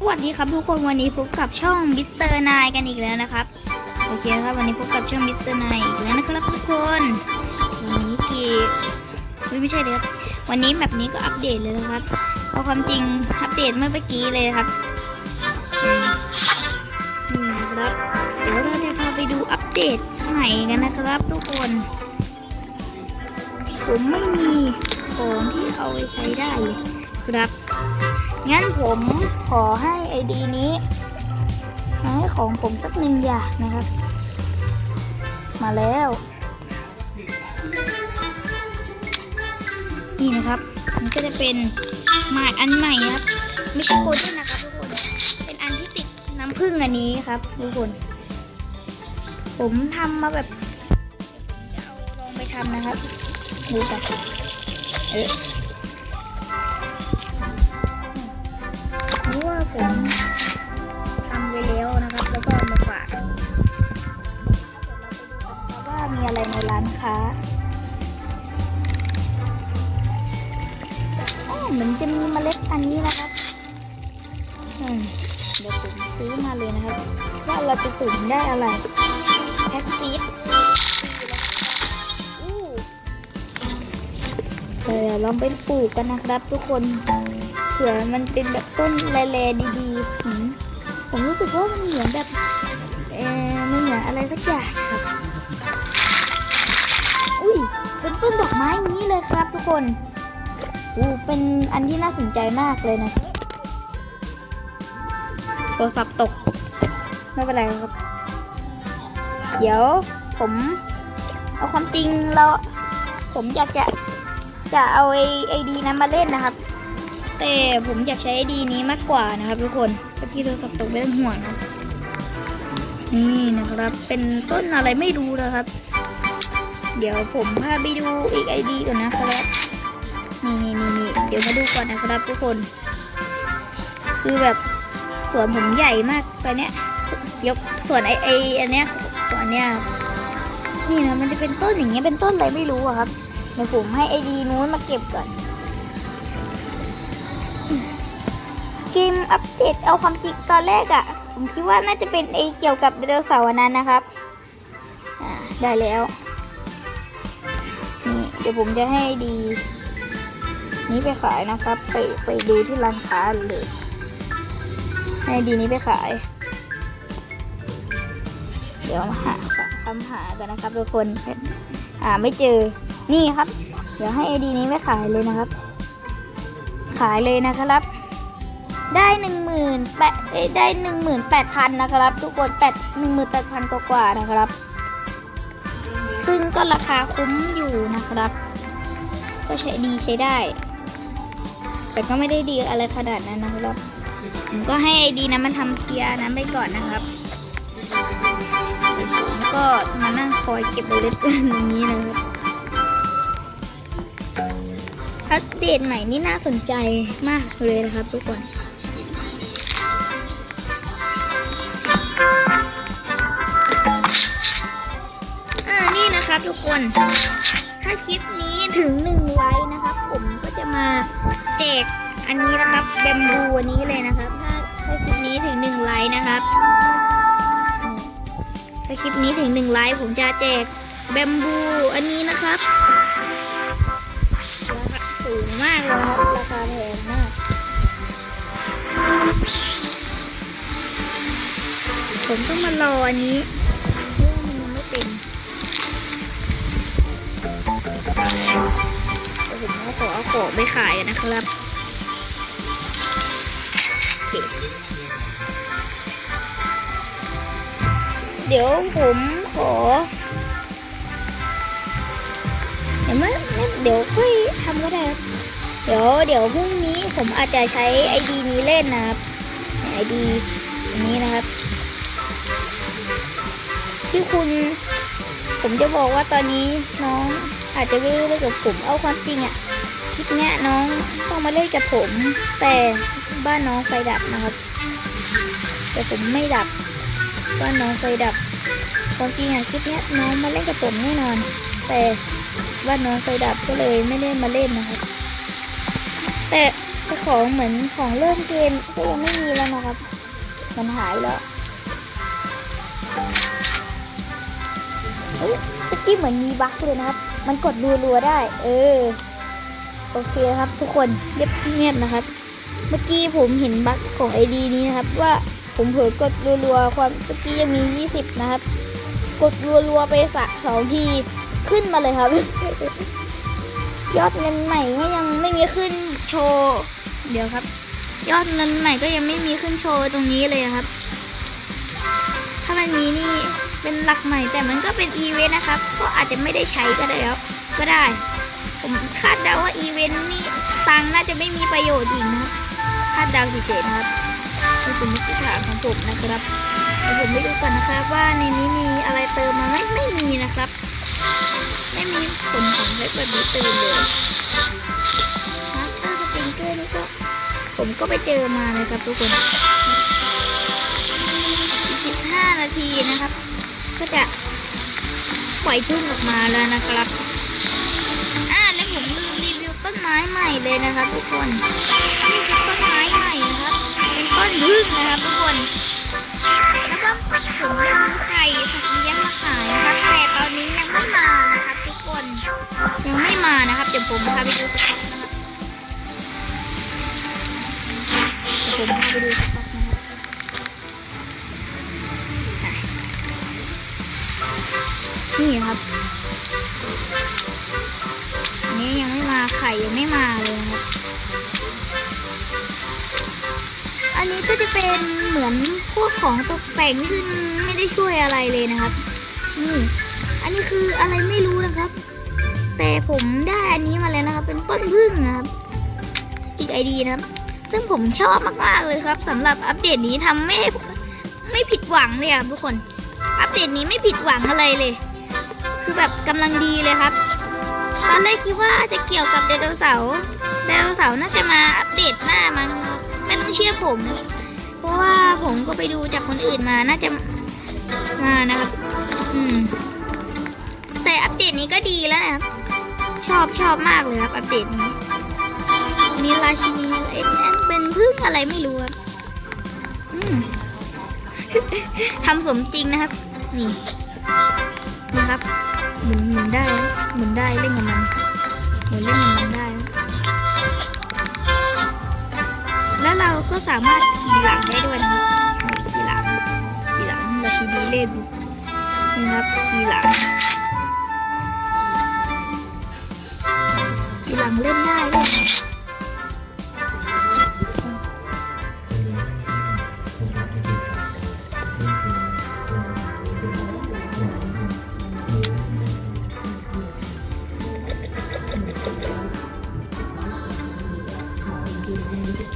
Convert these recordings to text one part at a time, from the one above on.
สวัสดีครับทุกคนวันนี้พบกับช่องมิสเตอร์นายกันอีกแล้วนะครับ โอเคครับวันนี้พบกับช่องมิสเตอร์นายอีกแล้วนะครับทุกคนวันนี้กี่ไม่ใช่เลยครับวันนี้แบบนี้ก็อัปเดตเลยนะครับเอาความจริงอัปเดตเมื่อเมื่อกี้เลยครับนี่นะครับเดี๋ยวเราจะพาไปดูอัปเดตใหม่กันนะครับ ทุกคน ผมไม่มีของที่เอาไปใช้ได้เลยครับ งั้นผมขอให้ไอดีนี้ให้ของผมสักหนึ่งอย่างนะครับ มาแล้ว นี่นะครับ มันก็จะเป็นหมากอันใหม่ครับ ไม่ใช่โกลเด้นนะครับทุกคน เป็นอันที่ติดน้ำผึ้งอันนี้ครับทุกคน ผมทำมาแบบจะเอาลองไปทำนะครับดูกันเออ ผมทำไปแล้วนะครับ แล้วก็มาฝากว่ามีอะไรในร้านค้าอ๋อเหมือนจะมีเมล็ดอันนี้นะครับอืมเดี๋ยวผมซื้อมาเลยนะครับว่าเราจะสุ่มได้อะไรแพ็กซีดอู้เดี๋ยวลองไปปลูกกันนะครับทุกคน ผื่อมันเป็นแบบต้นแลๆดีๆหืมผมรู้สึกว่ามันเหมือนแบบเออมันเหมือนอะไรสักอย่างครับอุ้ยเป็นต้นดอกไม้งนี้เลยครับทุกคนอู้เป็นอันที่น่าสนใจมากเลยนะโทรศัพท์ตกไม่เป็นไรครับ เดี๋ยวผมเอาความจริงเราผมอยากจะจะเอาไอไอดีนั้นมาเล่นนะครับ แต่ผมอยากใช้ไอดีนี้มากกว่านะครับทุกคนเมื่อกี้โทรศัพท์ตกไม่ต้องห่วงนะนี่นะครับ เป็นต้นอะไรไม่รู้นะครับ เดี๋ยวผมพาไปดูอีกไอดีก่อนนะครับนี่นี่นี่นี่เดี๋ยวมาดูก่อนนะครับทุกคน คือแบบสวนผมใหญ่มากตอนเนี้ยยกส่วนไอไออันเนี้ยส่วนเนี้ยนี่นะมันจะเป็นต้นอย่างเงี้ยเป็นต้นอะไรไม่รู้อะครับเดี๋ยวผมให้ไอดีนู้นมาเก็บก่อน เกมอัปเดตเอาความจริงตอนแรกอะ่ะ ผมคิดว่าน่าจะเป็นไอเกี่ยวกับไดโนเสาร์นั้นนะครับอ่าได้แล้วนี่เดี๋ยวผมจะให้ดี นี้ไปขายนะครับ ไปไปดูที่ร้านค้าเลยให้ดีนี้ไปขาย เดี๋ยวหาคำหากันนะครับทุกคนหาไม่เจอนี่ครับ เดี๋ยวให้ไอดีนี้ไปขายเลยนะครับ ขายเลยนะครับ ได้หนึ่งหมื่นแปดได้หนึ่งหมื่นแปดพันนะครับ ทุกคนแปดหนึ่งหมื่นแปดพันกว่านะครับ ซึ่งก็ราคาคุ้มอยู่นะครับ ก็ใช้ดีใช้ได้ แต่ก็ไม่ได้ดีอะไรขนาดนั้นนะครับ ผมก็ให้ไอดีนะมันทำเทียร์นั้นไปก่อนนะครับผมก็มานั่งคอยเก็บเล็ดอย่างนี้นะครับอัปเดตใหม่นี่น่าสนใจมากเลยนะครับทุกคน คน ถ้าคลิปนี้ถึงหนึ่งไลค์นะครับ ผมก็จะมาแจกอันนี้นะครับแบมบูอันนี้เลยนะครับ ถ้าถ้าคลิปนี้ถึงหนึ่งไลค์นะครับ ถ้าคลิปนี้ถึงหนึ่งไลค์ผมจะแจกแบมบูอันนี้นะครับราคาสูงมากเลยครับราคาแพงมากผมต้องมารออันนี้ ผมก็ขอเอาของไปขายนะครับเดี๋ยวผมขอ เดี๋ยวม่ไม่เดี๋ยวค่อยทำก็ได้ครับเดี๋ยวเดี๋ยวพรุ่งนี้ผมอาจจะใช้ไอดีนี้เล่นนะครับไอดีอันนี้นะครับ ที่คุณ ผมจะบอกว่าตอนนี้น้อง อาจจะไม่เล่นกับผมเอาความจริงอะคลิปเนี้ยน้องต้องมาเล่นกับผม แต่บ้านน้องไฟดับนะครับ แต่ผมไม่ดับ บ้านน้องไฟดับ ความจริงอะคลิปเนี้ยน้องมาเล่นกับผมแน่นอน แต่บ้านน้องไฟดับก็เลยไม่ได้มาเล่นนะครับ แต่ของเหมือนของเริ่มเกมก็ยังไม่มีแล้วนะครับ มันหายแล้วเฮ้ยเมื่อกี้เหมือนมีบั๊กเลยนะครับ มันกดรัวๆได้ เออ โอเคครับทุกคนเงียบๆนะครับ เมื่อกี้ผมเห็นบั๊กของไอดีนี้นะครับ ว่าผมเผลอกดรัวๆความเมื่อกี้ยังมี 20 นะครับ กดรัวๆไปสะสองทีขึ้นมาเลยครับ ยอดเงินใหม่ก็ยังไม่มีขึ้นโชว์เดี๋ยวครับ ยอดเงินใหม่ก็ยังไม่มีขึ้นโชว์ตรงนี้เลยครับ ถ้ามันมีนี่ เป็นหลักใหม่แต่มันก็เป็นอีเวนต์นะครับ ก็อาจจะไม่ได้ใช้ก็ได้ครับก็ได้ ผมคาดเดาว่าอีเวนต์นี่ตังน่าจะไม่มีประโยชน์อีกนะครับคาดเดาเฉยๆนะครับนี่เป็นมิติฐานของผมนะครับเดี๋ยวผมไปดูก่อนนะครับว่าในนี้มีอะไรเติมมาไหมไม่มีนะครับ ไม่มีผลของเพชรแบบนี้เติมเลยมาสเตอร์สปริงเกอร์นี่ก็ผมก็ไปเจอมาเลยครับทุกคนอีก15 นาทีนะครับ ก็จะปล่อยพึ่งออกมาแล้วนะครับ อ่าแล้วผมลืมรีวิวต้นไม้ใหม่เลยนะครับ ทุกคนนี่คือต้นไม้ใหม่นะครับเป็นต้นพึ่งนะครับทุกคนแล้วก็ผมได้มีไข่สัตว์เลี้ยงมาขายนะครับแต่ตอนนี้ยังไม่มานะครับ ทุกคนยังไม่มานะครับเดี๋ยวผมพาไปดูสต็อกนะครับผมพาไปดูสต็อก นี่ครับอันนี้ยังไม่มาไข่ยังไม่มาเลยครับ อันนี้ก็จะเป็นเหมือนพวกของตกแต่งซึ่งไม่ได้ช่วยอะไรเลยนะครับ นี่ อันนี้คืออะไรไม่รู้นะครับ แต่ผมได้อันนี้มาแล้วนะครับ เป็นต้นพึ่งนะครับ อีกไอดีนะครับ ซึ่งผมชอบมากๆเลยครับสำหรับอัปเดตนี้ทำไม่ไม่ผิดหวังเลยครับทุกคน อัปเดตนี้ไม่ผิดหวังอะไรเลย คือแบบกำลังดีเลยครับตอนแรกคิดว่าจะเกี่ยวกับไดโนเสาร์ไดโนเสาร์น่าจะมาอัปเดตหน้ามันไม่ต้องเชื่อผม เพราะว่าผมก็ไปดูจากคนอื่นมาน่าจะมานะครับอืมแต่อัปเดตนี้ก็ดีแล้วนะครับชอบชอบมากเลยครับอัปเดตนี้มีราชินีเอ็นเป็นพึ่งอะไรไม่รู้ครับอืมทำสมจริงนะครับ นี่นะครับ มุนหมุนได้เหมือนได้เล่นกับมันเหมือนเล่นกับมันได้ แล้วเราก็สามารถขี่หลังได้ด้วยนะครับขี่หลังขี่หลังเราชินีเล่นนี่ครับขี่หลังขี่หลังเล่นได้ด้วย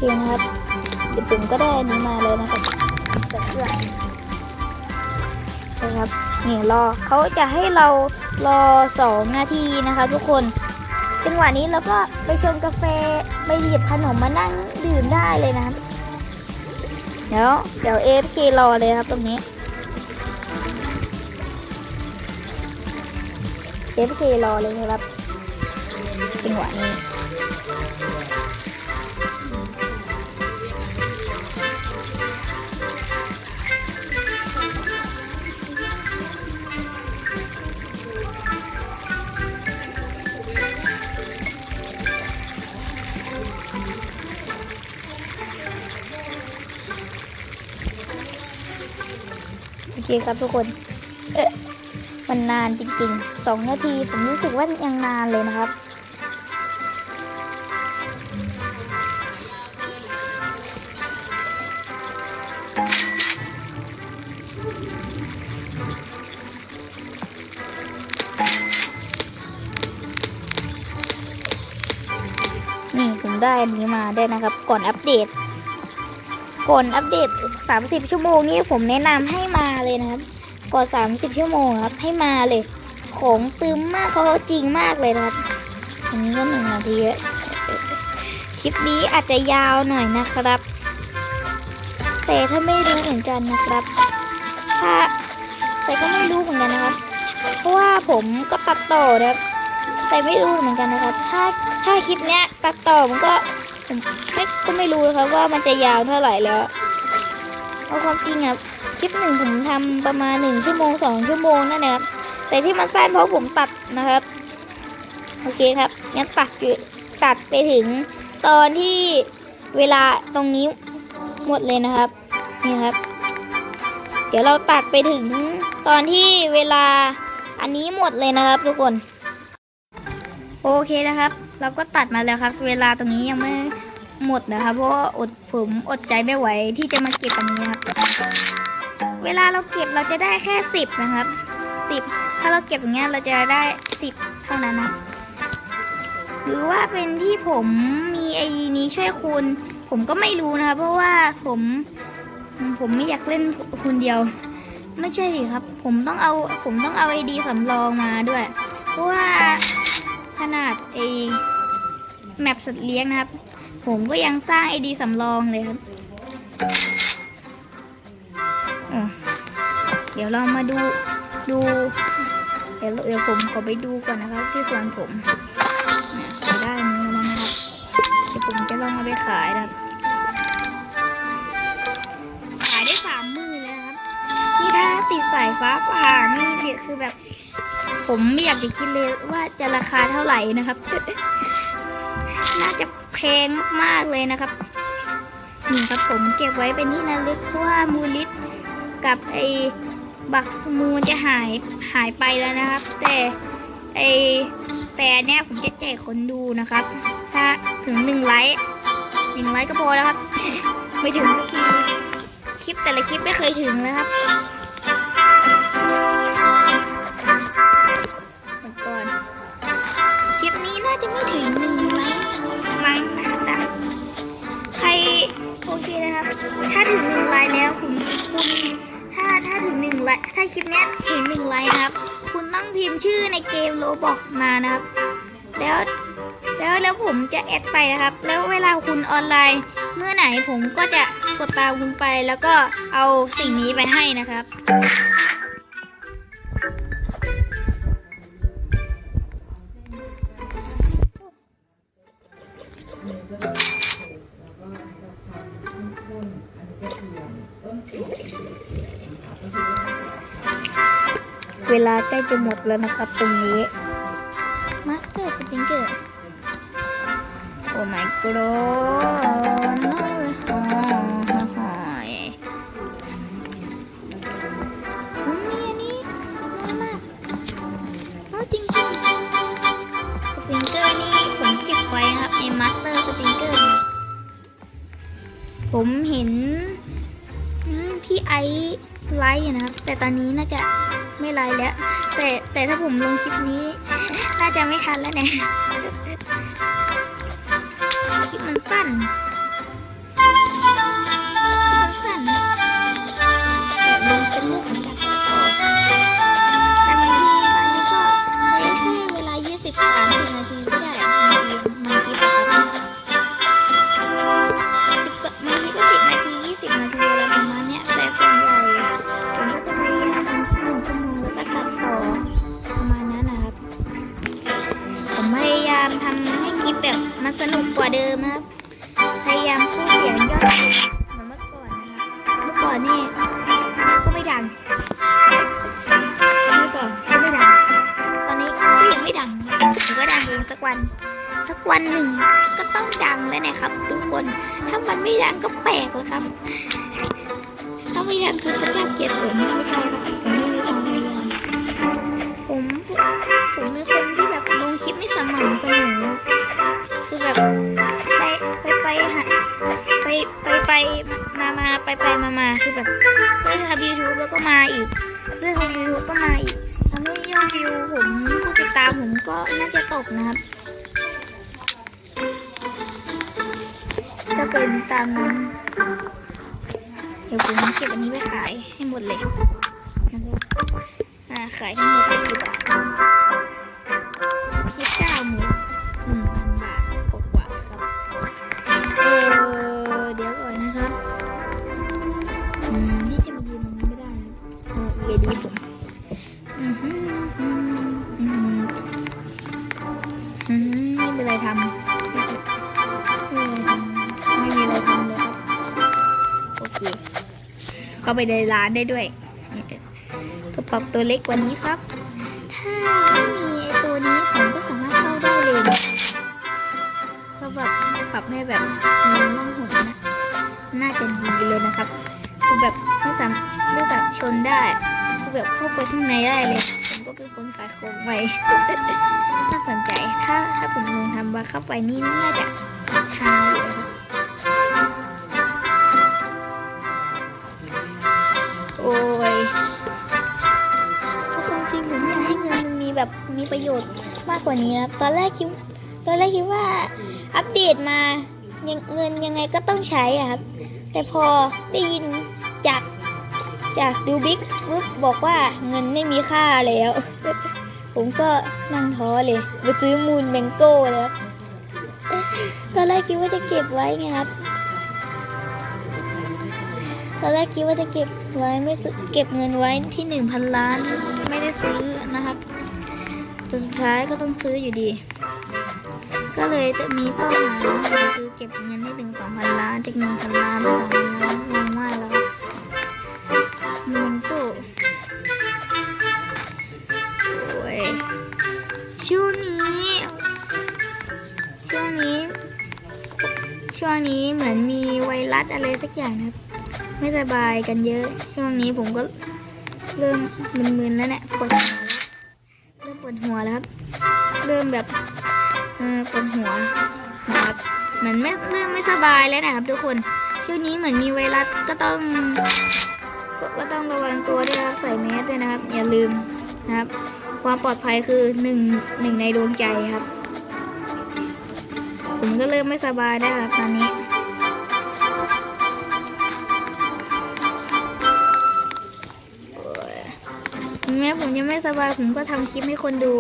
เคนะครับเดี๋ยวผมก็ได้อันนี้มาเลยนะครับจากเครื่องนะครับนี่รอเขาจะให้เรารอสองนาทีนะครับทุกคนจังหวะนี้เราก็ไปชงกาแฟไปหยิบขนมมานั่งดื่มได้เลยนะครับ เดี๋ยวเดี๋ยวเอฟเครอเลยครับตรงนี้เอฟเครอเลยนะครับจังหวะนี้ คครับทุกคน เอ๊ะมันนานจริงๆสองนาทีผมรู้สึกว่ายังนานเลยนะครับ นี่ผมได้อันนี้มาได้นะครับ ก่อนอัปเดต ก่อนอัปเดต 30 ชั่วโมงนี้ผมแนะนำให้มาเลยนะครับก่อน30 ชั่วโมงครับให้มาเลย ของตึมมากเขาจริงมากเลยนะครับอันนี้ก็หนึ่งนาทีแล้วคลิปนี้อาจจะยาวหน่อยนะครับ แต่ถ้าไม่รู้เหมือนกันนะครับ ถ้าแต่ก็ไม่รู้เหมือนกันนะครับ เพราะว่าผมก็ตัดต่อนะครับ แต่ไม่รู้เหมือนกันนะครับ ถ้าถ้าคลิปเนี้ยตัดต่อมันก็ ผมไม่ก็ไม่รู้นะครับว่ามันจะยาวเท่าไหร่แล้วเอาความจริงอะคลิปหนึ่งผมทำประมาณหนึ่งชั่วโมงสองชั่วโมงนั่นนะครับแต่ที่มันสั้นเพราะผมตัดนะครับ โอเคครับงั้นตัดอยู่ตัดไปถึงตอนที่เวลาตรงนี้หมดเลยนะครับนี่ครับ เดี๋ยวเราตัดไปถึงตอนที่เวลาอันนี้หมดเลยนะครับทุกคน โอเคนะครับ เราก็ตัดมาแล้วครับ เวลาตรงนี้ยังไม่หมดนะครับเพราะว่าอดผมอดใจไม่ไหวที่จะมาเก็บอันนี้ครับ เวลาเราเก็บเราจะได้แค่สิบนะครับสิบถ้าเราเก็บอย่างเงี้ยเราจะได้สิบเท่านั้นนะหรือว่าเป็นที่ผมมีไอดีนี้ช่วยคุณผมก็ไม่รู้นะครับ เพราะว่าผมผมไม่อยากเล่นคนเดียว ไม่ใช่ดิครับ ผมต้องเอาผมต้องเอาไอดีสำรองมาด้วย เพราะว่าขนาดไอ แมปสัตว์เลี้ยงนะครับ ผมก็ยังสร้างไอดีสำรองเลยครับอ๋อเดี๋ยวเรามาดูดู เดี๋ยวเดี๋ยวผมขอไปดูก่อนนะครับที่สวนผมเนี่ยได้นี้แล้วนะครับเดี๋ยวผมจะลองเอาไปขายนะครับขายได้สามหมื่นแล้วครับนี่ถ้าติดสายฟ้าผ่านี่คือแบบ ผมไม่อยากจะคิดเลยว่าจะราคาเท่าไหร่นะครับ พงมากๆเลยนะครับนี่ครับผมเก็บไว้เป็นที่ระลึกเพราะว่ามูลิสกับไอ้บักสมูนจะหายหายไปแล้วนะครับ แต่ไอ้แต่อันเนี้ยผมจะแจกคนดูนะครับ ถ้าถึงหนึ่งไลค์หนึ่งไลค์ก็พอแล้วครับ ไม่ถึงสักทีคลิปแต่ละคลิปไม่เคยถึงเลยครับก่อนคลิปนี้น่าจะไม่ถึง มั้งนะครับใครโอเคนะครับ ถ้าถึงหนึ่งไลค์แล้วคุณคุณถ้าถ้าถึงหนึ่งไลค์ถ้าคลิปนี้ถึงหนึ่งไลค์นะครับ คุณต้องพิมพ์ชื่อในเกมโรบอกมานะครับ แล้วแล้วแล้วผมจะแอดไปนะครับ แล้วเวลาคุณออนไลน์เมื่อไหนผมก็จะกดตามคุณไปแล้วก็เอาสิ่งนี้ไปให้นะครับ เวลาใกล้จะหมดแล้วนะครับตรงนี้มาสเตอร์สปริงเกอร์โอ้ my god โอ้โห ผมเห็นพี่ไอซ์ไลฟ์อยู่นะครับ แต่ตอนนี้น่าจะไม่ไลฟ์แล้ว แต่แต่ถ้าผมลงคลิปนี้ น่าจะไม่ทันแล้วเนี่ยคลิปมันสั้น ว่าเดิมนะครับ พยายามพูดเสียงยอดเหมือนเมื่อก่อนนะครับเมื่อก่อนนี่ก็ไม่ดังเมื่อก่อนก็ไม่ดัง ตอนนี้ก็ยังไม่ดังผมก็ดังเองสักวัน สักวันหนึ่งก็ต้องดังแล้วนะครับ ทุกคน ถ้ามันไม่ดังก็แปลกแล้วครับ ถ้าไม่ดังคือพระเจ้าเกลียดผมไม่ใช่ครับ ไปไปไปมามาไปไปมามาคือแบบเล่นทำยูทูบแล้วก็มาอีกเล่นทำยูทูบก็มาอีกทำให้ยอดวิวผมผู้ติดตามผมก็น่าจะตกนะครับก็เป็นตามนั้นเดี๋ยวผมเก็บอันนี้ไปขายให้หมดเลยนะครับอ่าขายทั้งหมดได้กี่บา นี่จะมายืนตรงนี้ไม่ได้นะเออเอดีผมไม่เป็นไรทำไม่มีอะไรทำเลยครับโอเคก็ไปในร้านได้ด้วยก็ปรับตัวเล็กกว่านี้ครับ ถ้าไม่มีตัวนี้ผมก็สามารถเข้าได้เลยก็แบบปรับให้แบบมันมั่งหุ่นนะ น่าจะดีเลยนะครับ คือแบบไม่สามไม่สามารถชนได้ คือแบบเข้าไปข้างในได้เลยผมก็เป็นคนขายของใหม่น่าสนใจถ้าถ้าผมลองทำว่าเข้าไปนี่น่าจะฮาอยู่นะครับโอ้ยความจริงผมอยากให้เงินมันมีแบบมีประโยชน์มากกว่านี้นะครับตอนแรกคิดตอนแรกคิดว่าอัปเดตมายังเงินยังไงก็ต้องใช้อะครับ แต่พอได้ยิน จากจากดูบิ๊กปุ๊บบอกว่าเงินไม่มีค่าแล้ว ผมก็นั่งท้อเลยไปซื้อมูนแมงโก้แล้วตอนแรกคิดว่าจะเก็บไว้ไงครับตอนแรกคิดว่าจะเก็บไว้ไม่ซื้อเก็บเงินไว้ที่หนึ่งพันล้าน ไม่ได้ซื้อนะครับแต่สุดท้ายก็ต้องซื้ออยู่ดี ก็เลยจะมีเป้าหมายคือเก็บเงินให้ถึงสองพันล้านจากหนึ่งพันล้านเป็นสองพันล้านงงมากแล้ว มันก็โอ้ยช่วงนี้ช่วงนี้ ช่วงนี้เหมือนมีไวรัสอะไรสักอย่างนะครับ ไม่สบายกันเยอะ ช่วงนี้ผมก็เริ่มมึนๆแล้วเนี่ยปวดหัวแล้วเริ่มปวดหัวแล้วครับ เริ่มแบบปวดหัวนะครับเหมือนไม่เริ่มไม่สบายแล้วนะครับทุกคนช่วงนี้เหมือนมีไวรัสก็ต้อง ก็ต้องระวังตัวด้วยครับใส่แมสด้วยนะครับ อย่าลืมนะครับ ความปลอดภัยคือหนึ่งหนึ่งในดวงใจครับ ผมก็เริ่มไม่สบายแล้วครับตอนนี้แม้ผมยังไม่สบายผมก็ทำคลิปให้คนดู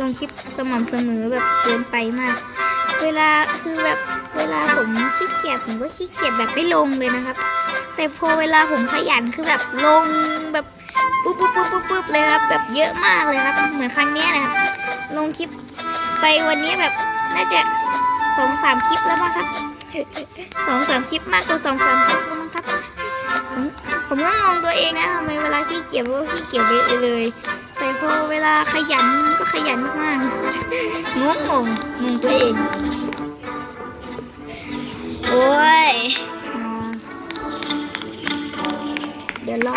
ลงคลิปสม่ำเสมอแบบเกินไปมาก เวลาคือแบบเวลาผมขี้เกียจผมก็ขี้เกียจแบบไม่ลงเลยนะครับ แต่พอเวลาผมขยันคือแบบลงแบบปุ๊บปุ๊บปุ๊บปุ๊บปุ๊บเลยครับ แบบเยอะมากเลยครับ เหมือนครั้งเนี้ยนะครับ ลงคลิปไปวันนี้แบบน่าจะสองสามคลิปแล้วมั้งครับสองสามคลิปมากกว่าสองสามคลิปแล้วมั้งครับ ผมผมก็งงตัวเองนะทำไมเวลาขี้เกียจก็ขี้เกียจไปเลย แต่พอเวลาขยันก็ขยันมากๆงงงงงงตัวเองโอ้ย เดี๋ยวรอ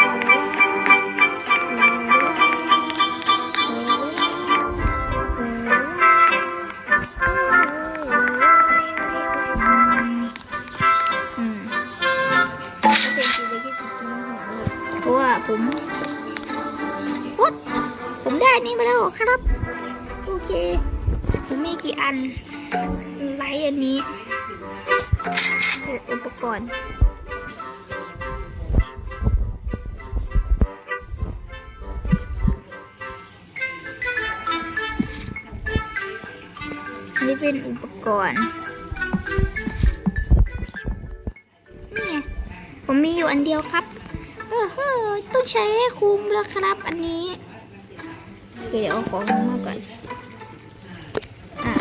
อืมเพราะว่าผมปุ๊ดผมได้นี่มาแล้วครับ โอเคผมมีกี่อันไลท์อันนี้อุปกรณ์ เป็นอุปกรณ์ นี่ ผมมีอยู่อันเดียวครับ เออเฮ้อต้องใช้ให้คุ้มแล้วครับอันนี้ เดี๋ยวเอาของมาก่อน อะ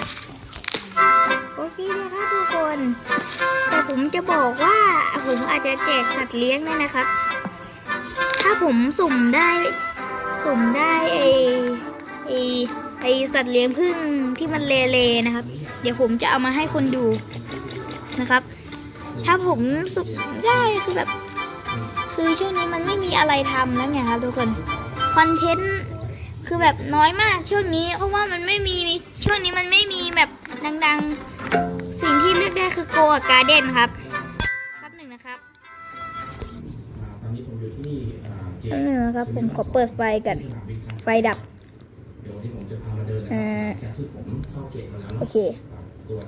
โอเคเลยครับทุกคน แต่ผมจะบอกว่าผมอาจจะแจกสัตว์เลี้ยงด้วยนะครับ ถ้าผมสุ่มได้ สุ่มได้ไอไอไอสัตว์เลี้ยงพึ่งที่มันเลเลนะครับ เดี๋ยวผมจะเอามาให้คนดูนะครับ ถ้าผมสุ่มได้คือแบบ คือช่วงนี้มันไม่มีอะไรทำแล้วไงครับทุกคนคอนเทนต์คือแบบน้อยมากช่วงนี้เพราะว่ามันไม่มีช่วงนี้มันไม่มีแบบดังๆ สิ่งที่เลือกได้คือโกกับการ์เด้นครับแป๊บหนึ่งนะครับตอนนี้ผมอยู่ที่อ่าเกียแป๊บร์หนึ่งนะครับผมขอเปิดไฟกันที่สนามบินไฟดับเดี๋ยววันนี้ผมจะพามาเดินนะอ่าจากที่ผมเข้าเกตมาแล้วโอเนาะเคตัว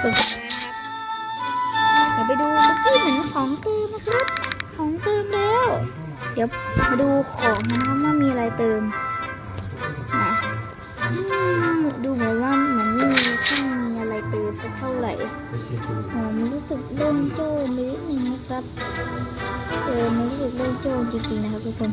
เปิดไฟนะครับเดี๋ยวไปดูเมื่อกี้เหมือนของเติมนะครับ ของเติมแล้ว เดี๋ยวมาดูของนะครับว่ามีอะไรเติมนะอืมดูเหมือนว่าเหมือนไม่มีข้างมีอะไรเติมสักเท่าไหร่ไปเชียร์ดูอ๋อมันรู้สึกโล่งโจ้งนิดนึงนะครับ เออมันรู้สึกโล่งโจ้งจริงๆนะครับทุกคน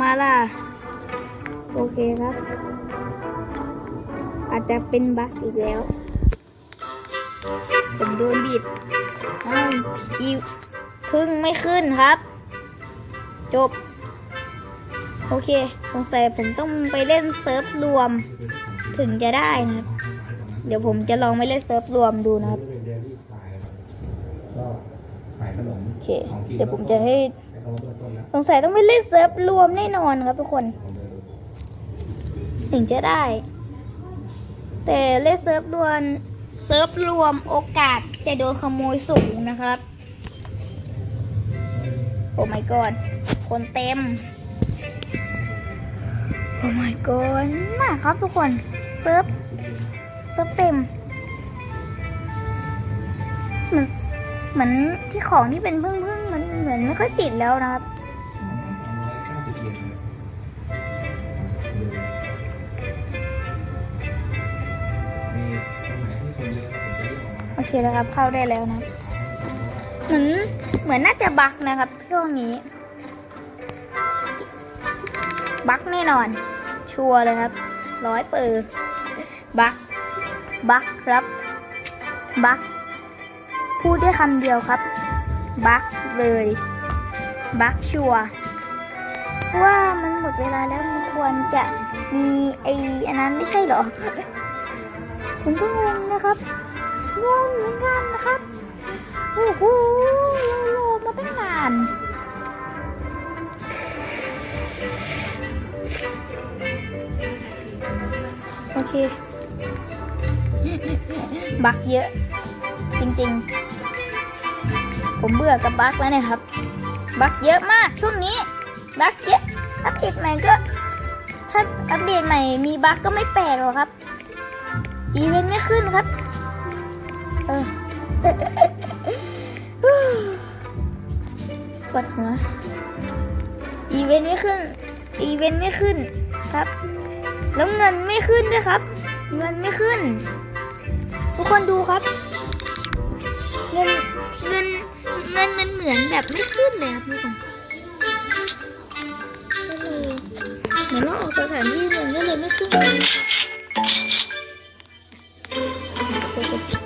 มาล่ะ โอเคครับ อาจจะเป็นบั๊กอีกแล้ว ผมโดนบิดอ้าวอีพึ่งไม่ขึ้นครับ จบ โอเคสงสัยผมต้องไปเล่นเซิร์ฟรวม ถึงจะได้นะครับ เดี๋ยวผมจะลองไปเล่นเซิร์ฟรวมดูนะครับ โอเค เดี๋ยวผมจะให้ สงสัยต้องไปเล่นเซิร์ฟรวมแน่นอนครับทุกคน ถึงจะได้ แต่เล่นเซิร์ฟรวมเซิร์ฟรวมโอกาสจะโดนขโมยสูงนะครับ โอ้ my god คนเต็ม โอ้ my god น่าครับทุกคนเซิร์ฟเซิร์ฟเต็มเหมือน เหมือนที่ของที่เป็นพึ่งพึ่งๆมันเหมือนไม่ค่อยติดแล้วนะครับสอเครับมีตรงไหนที่ครับเข้าได้แล้วนะเหมือนเหมือนน่าจะบักนะครับช่วงนี้ บักแน่นอน ชัวร์เลยครับร้อยเปอร์บักบักครับบัก พูดได้คำเดียวครับ บักเลย บักชัวว่ามันหมดเวลาแล้วมันควรจะมีไออันนั้นไม่ใช่หรอ ผมก็งงนะครับงงเหมือนกันนะครับโอ้โหเรารอมาตั้งนานโอเค บักเยอะ จริง ๆ ผมเบื่อกับบั๊กแล้วเนี่ยครับ บั๊กเยอะมากช่วงนี้ บั๊กเยอะอัปเดตใหม่ก็ ถ้าอัปเดตใหม่มีบั๊กก็ไม่แปลกหรอกครับ อีเวนต์ไม่ขึ้นครับเออปวดหัวอีเวนต์ไม่ขึ้น อีเวนต์ไม่ขึ้นครับ แล้วเงินไม่ขึ้นด้วยครับ เงินไม่ขึ้น ทุกคนดูครับ เงินเงิน เงินมันเหมือนแบบไม่ขึ้นเลยครับทุกคนเหมือนเราออกสถานที่เงินก็เลยไม่ขึ้นเลย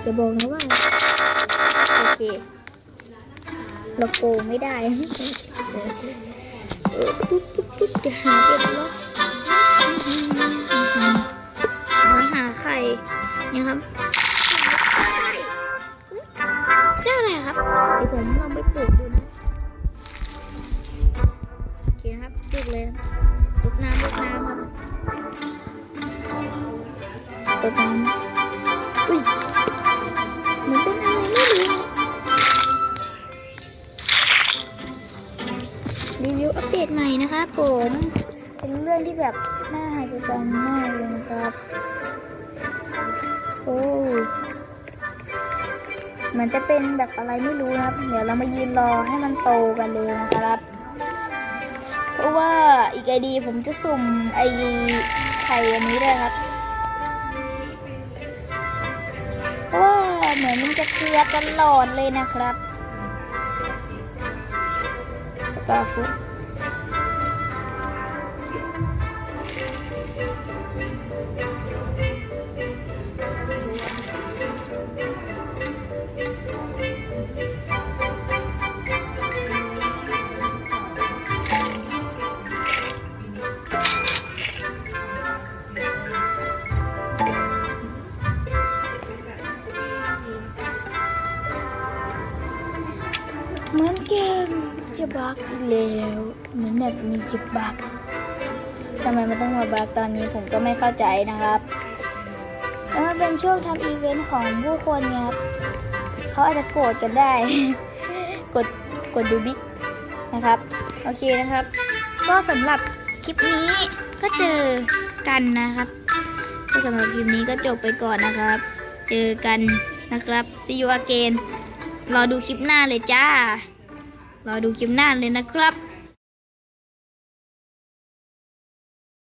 จะบอกนะว่า โอเคเราโกงไม่ได้เออปุ๊บปุ๊บปุ๊บเดี๋ยวหาเด็ดล็อกมาหาไข่เนี่ยครับ ดี๋ยวผมลองไปปลูกดูนะโอเคนะครับปลูกเลยรดน้ำรดน้ำครับรดน้ำอุ้ยเหมือนเป็นอะไรไม่รู้นะรีวิวอัปเดตใหม่นะครับผมเป็นเรื่องที่แบบน่าหายใจมากเลยนะครับโอ้ มือนจะเป็นแบบอะไรไม่รู้นะครับ เดี๋ยวเรามายืนรอให้มันโตกันเลยนะครับ เพราะว่าอีกไอดีผมจะสุ่มไอดีไข่อันนี้ด้วยครับ เพราะว่าเหมือนมันจะเคลียตลอดเลยนะครับตาฟุต แล้วเหมือนแบบมีจะบักทำไมมันต้องมาบักตอนนี้ผมก็ไม่เข้าใจนะครับแล้วมันเป็นช่วงทำอีเวนต์ของผู้คนครับเขาอาจจะโกรธกันได้ กดกดดูบิ๊กนะครับ โอเคนะครับ ก็สำหรับคลิปนี้ก็เจอกันนะครับ ก็สำหรับคลิปนี้ก็จบไปก่อนนะครับ เจอกันนะครับ see you again รอดูคลิปหน้าเลยจ้า รอดูคลิปหน้าเลยนะครับ